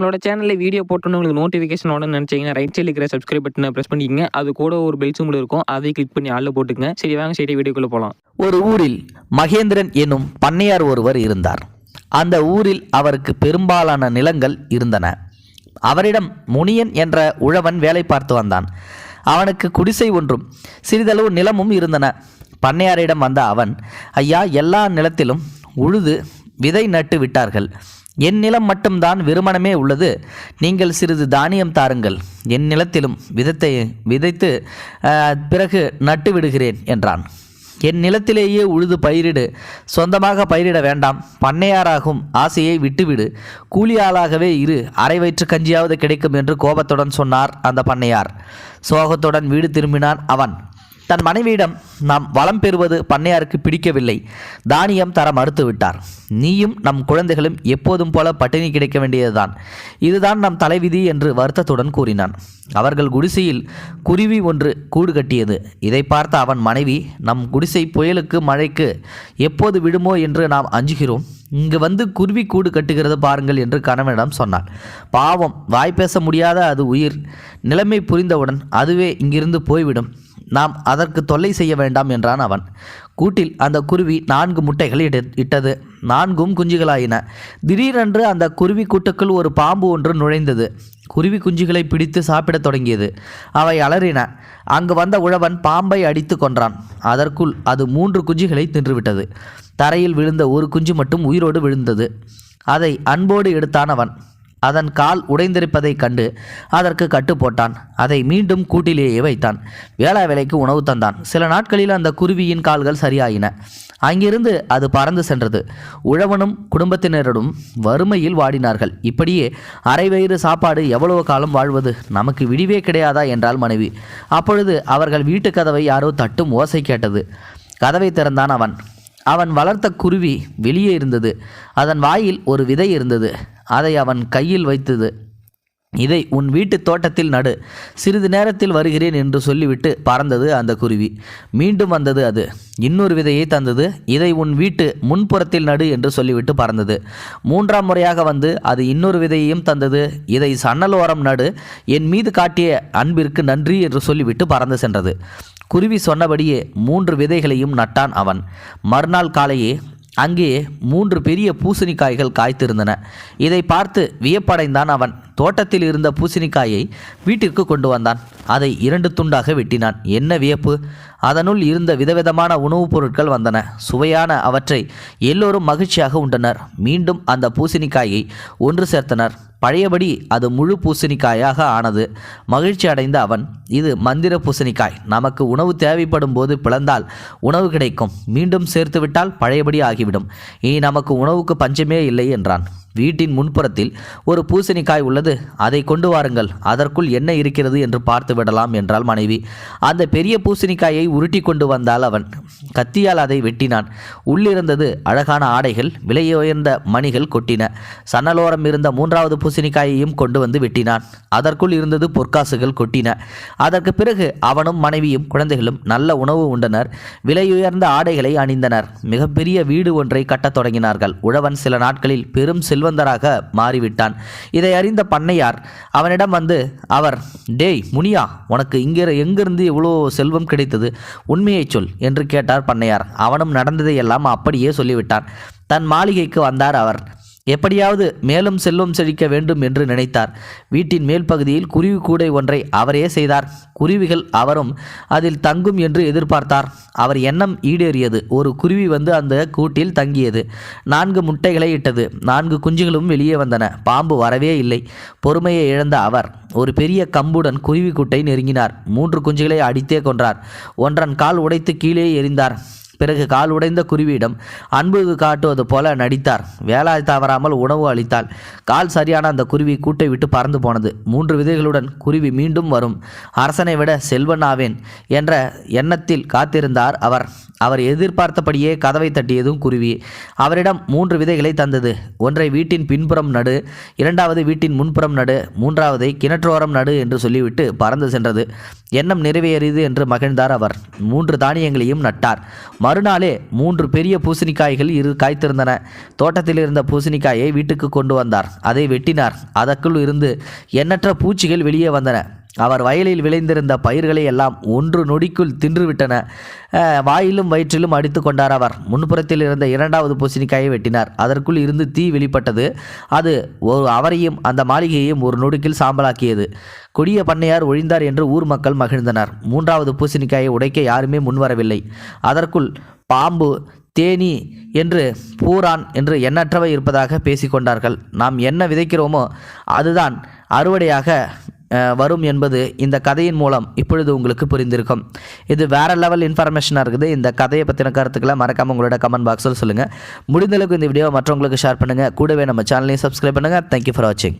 நம்மளோட சேனலில் வீடியோ போட்டோன்னு உங்களுக்கு நோட்டிஃபிகேஷன் உடனே நினச்சிங்கன்னா ரைட் சைடில் இருக்கிற சப்ஸ்கிரைப் பட்டனை ப்ரெஸ் பண்ணிக்கங்க. அது கூட ஒரு பெல் சிம்பிள் இருக்கும். அதை கிளிக் பண்ணி ஆளில் போட்டுக்கங்க. சரி வாங்க சரி வீடியோக்குள்ளே போகலாம் ஒரு ஊரில் மகேந்திரன் என்னும் பண்ணையார் ஒருவர் இருந்தார். அந்த ஊரில் அவருக்கு பெரும்பாலான நிலங்கள் இருந்தன. அவரிடம் முனியன் என்ற உழவன் வேலை பார்த்து வந்தான். அவனுக்கு குடிசை ஒன்றும் சிறிதளவு நிலமும் இருந்தன. பண்ணையாரிடம் வந்த அவன் ஐயா எல்லா நிலத்திலும் உழுது விதை நட்டு விட்டார்கள். என் நிலம் மட்டும்தான் வெறுமனமே உள்ளது. நீங்கள் சிறிது தானியம் தாருங்கள். என் நிலத்திலும் விதத்தை விதைத்து பிறகு நட்டு விடுகிறேன் என்றான். என் நிலத்திலேயே உழுது பயிரிடு. சொந்தமாக பயிரிட வேண்டாம். பண்ணையாராகும் ஆசையை விட்டுவிடு. கூலியாளாகவே இரு. அரை வயிற்று கஞ்சியாவது கிடைக்கும் என்று கோபத்துடன் சொன்னார் அந்த பண்ணையார். சோகத்துடன் வீடு திரும்பினான் அவன். தன் மனைவியிடம் நாம் வளம் பெறுவது பண்ணையாருக்கு பிடிக்கவில்லை. தானியம் தர மறுத்துவிட்டார். நீயும் நம் குழந்தைகளும் எப்போதும் போல பட்டினி கிடைக்க வேண்டியதுதான். இதுதான் நம் தலைவிதி என்று வருத்தத்துடன் கூறினான். அவர்கள் குடிசையில் குருவி ஒன்று கூடு கட்டியது. இதை பார்த்த அவன் மனைவி நம் குடிசை புயலுக்கு மழைக்கு எப்போது விடுமோ என்று நாம் அஞ்சுகிறோம். இங்கு வந்து குருவி கூடு கட்டுகிறது பாருங்கள் என்று கணவனிடம் சொன்னாள். பாவம் வாய் பேச முடியாத அது உயிர். நிலைமை புரிந்தவுடன் அதுவே இங்கிருந்து போய்விடும். நாம் அதற்கு தொல்லை செய்ய வேண்டாம் என்றான் அவன். கூட்டில் அந்த குருவி நான்கு முட்டைகள் இட இட்டது. நான்கும் குஞ்சுகளாயின. திடீரென்று அந்த குருவி கூட்டுக்குள் ஒரு பாம்பு ஒன்று நுழைந்தது. குருவி குஞ்சுகளை பிடித்து சாப்பிடத் தொடங்கியது. அவை அலறின. அங்கு வந்த உழவன் பாம்பை அடித்து கொன்றான். அதற்குள் அது மூன்று குஞ்சுகளை தின்றுவிட்டது. தரையில் விழுந்த ஒரு குஞ்சு மட்டும் உயிரோடு விழுந்தது. அதை அன்போடு எடுத்தான் அவன். அதன் கால் உடைந்திருப்பதைக் கண்டு அதற்கு கட்டு போட்டான் அதை மீண்டும் கூட்டிலேயே வைத்தான். வேளா வேலைக்கு உணவு தந்தான். சில நாட்களில் அந்த குருவியின் கால்கள் சரியாயின. அங்கிருந்து அது பறந்து சென்றது. உழவனும் குடும்பத்தினரிடம் வறுமையில் வாடினார்கள். இப்படியே அரை வயிறு சாப்பாடு எவ்வளவு காலம் வாழ்வது? நமக்கு விடிவே கிடையாதா? என்றால் மனைவி. அப்பொழுது அவர்கள் வீட்டு கதவை யாரோ தட்டும் ஓசை கேட்டது. கதவை திறந்தான் அவன். அவன் வளர்த்த குருவி வெளியே இருந்தது. அதன் வாயில் ஒரு விதை இருந்தது. அதை அவன் கையில் வைத்தது. இதை உன் வீட்டு தோட்டத்தில் நடு. சிறிது நேரத்தில் வருகிறேன் என்று சொல்லிவிட்டு பறந்தது அந்த குருவி. மீண்டும் வந்தது அது. இன்னொரு விதையை தந்தது. இதை உன் வீட்டு முன்புறத்தில் நடு என்று சொல்லிவிட்டு பறந்தது. மூன்றாம் முறையாக வந்து அது இன்னொரு விதையையும் தந்தது. இதை சன்னலோரம் நடு. என் மீது காட்டிய அன்பிற்கு நன்றி என்று சொல்லிவிட்டு பறந்து சென்றது. குருவி சொன்னபடியே மூன்று விதைகளையும் நட்டான் அவன். மறுநாள் காலையே அங்கே மூன்று பெரிய பூசணிக்காய்கள் காய்த்திருந்தன. இதை பார்த்து வியப்படைந்தான் அவன். தோட்டத்தில் இருந்த பூசணிக்காயை வீட்டிற்கு கொண்டு வந்தான். அதை இரண்டு துண்டாக வெட்டினான். என்ன வியப்பு? அதனுள் இருந்த விதவிதமான உணவுப் பொருட்கள் வந்தன. சுவையான அவற்றை எல்லோரும் மகிழ்ச்சியாக உண்டனர். மீண்டும் அந்த பூசணிக்காயை ஒன்று சேர்த்தனர். பழையபடி அது முழு பூசணிக்காயாக ஆனது. மகிழ்ச்சி அடைந்த அவன் இது மந்திர பூசணிக்காய். நமக்கு உணவு தேவைப்படும் போது பிளந்தால் உணவு கிடைக்கும். மீண்டும் சேர்த்துவிட்டால் பழையபடி ஆகிவிடும். இனி நமக்கு உணவுக்கு பஞ்சமே இல்லை என்றான். வீட்டின் முன்புறத்தில் ஒரு பூசணிக்காய் உள்ளது. அதை கொண்டு வாருங்கள். அதற்குள் என்ன இருக்கிறது என்று பார்த்து விடலாம் என்றாள் மனைவி. அந்த பெரிய பூசணிக்காயை உருட்டி கொண்டு வந்தால் அவன். கத்தியால் அதை வெட்டினான். உள்ளிருந்தது அழகான ஆடைகள் விலையுயர்ந்த மணிகள் கொட்டின. சன்னலோரம் இருந்த மூன்றாவது பூசணிக்காயையும் கொண்டு வந்து வெட்டினான். அதற்குள் இருந்தது பொற்காசுகள் கொட்டின. அதற்கு பிறகு அவனும் மனைவியும் குழந்தைகளும் நல்ல உணவு உண்டனர். விலையுயர்ந்த ஆடைகளை அணிந்தனர். மிகப்பெரிய வீடு ஒன்றை கட்டத் தொடங்கினார்கள். உழவன் சில நாட்களில் பெரும் செல்வந்தராக மாறிவிட்டான். இதை அறிந்த பண்ணையார் அவனிடம் வந்து அவர் டேய் முனியா உனக்கு இங்கே எங்கிருந்து இவ்வளோ செல்வம் கிடைத்தது? உண்மையைச் சொல் என்று கேட்டார் பண்ணையார். அவனும் நடந்ததையெல்லாம் அப்படியே சொல்லிவிட்டான். தன் மாளிகைக்கு வந்தார் அவர். எப்படியாவது மேலும் செல்வம் செழிக்க வேண்டும் என்று நினைத்தார். வீட்டின் மேல் பகுதியில் குருவி கூடை ஒன்றை அவரே செய்தார். குருவிகள் அவரும் அதில் தங்கும் என்று எதிர்பார்த்தார். அவர் எண்ணம் ஈடேறியது. ஒரு குருவி வந்து அந்த கூட்டில் தங்கியது. நான்கு முட்டைகளை இட்டது. நான்கு குஞ்சுகளும் வெளியே வந்தன. பாம்பு வரவே இல்லை. பொறுமையை இழந்த அவர் ஒரு பெரிய கம்புடன் குருவி கூட்டை நெருங்கினார். மூன்று குஞ்சுகளை அடித்தே கொன்றார். ஒன்றன் கால் உடைத்து கீழே எறிந்தார். பிறகு கால் உடைந்த குருவியிடம் அன்பு காட்டுவது போல நடித்தார். வேலாய் தவறாமல் உணவு அளித்தாள். கால் சரியான அந்த குருவி கூட்டை விட்டு பறந்து போனது. மூன்று விதைகளுடன் குருவி மீண்டும் வரும். அரசனை விட செல்வன் ஆவேன் என்ற எண்ணத்தில் காத்திருந்தார் அவர். அவர் எதிர்பார்த்தபடியே கதவை தட்டியதும் குருவி. அவரிடம் மூன்று விதைகளை தந்தது. ஒன்றை வீட்டின் பின்புறம் நடு இரண்டாவது வீட்டின் முன்புறம் நடு மூன்றாவதை கிணற்றோரம் நடு என்று சொல்லிவிட்டு பறந்து சென்றது. எண்ணம் நிறைவேறியது என்று மகிழ்ந்தார் அவர். மூன்று தானியங்களையும் நட்டார். மறுநாளே மூன்று பெரிய பூசணிக்காய்கள் இரு காய்த்திருந்தன. தோட்டத்தில் இருந்த பூசணிக்காயை வீட்டுக்கு கொண்டு வந்தார். அதை வெட்டினார். அதற்குள் இருந்து எண்ணற்ற பூச்சிகள் வெளியே வந்தன. அவர் வயலில் விளைந்திருந்த பயிர்களை எல்லாம் ஒன்று நொடிக்குள் தின்றுவிட்டன. வாயிலும் வயிற்றிலும் அடித்து கொண்டார் அவர். முன்புறத்தில் இருந்த இரண்டாவது பூசணிக்காயை வெட்டினார். அதற்குள் இருந்து தீ வெளிப்பட்டது. அது ஒரு அவரையும் அந்த மாளிகையையும் ஒரு நொடிக்கில் சாம்பலாக்கியது. கொடிய பண்ணையார் ஒழிந்தார் என்று ஊர் மக்கள் மகிழ்ந்தனர். மூன்றாவது பூசணிக்காயை உடைக்க யாருமே முன்வரவில்லை. அதற்குள் பாம்பு தேனி என்று பூரான் என்று எண்ணற்றவை இருப்பதாக பேசிக்கொண்டார்கள் நாம் என்ன விதைக்கிறோமோ அதுதான் அறுவடையாக வரும் என்பது இந்த கதையின் மூலம் இப்பொழுது உங்களுக்கு புரிந்திருக்கும். இது வேறு லெவல் இன்ஃபர்மேஷனாக இருக்குது. இந்த கதையை பற்றின கருத்துக்களை மறக்காமல் உங்களோட கமெண்ட் பாக்ஸில் சொல்லுங்கள் முடிந்தளவுக்கு இந்த வீடியோ மற்றவங்களுக்கு ஷேர் பண்ணுங்கள் கூடவே நம்ம சேனலையும் சப்ஸ்கிரைப் பண்ணுங்கள் தேங்க்யூ ஃபார் வாட்சிங்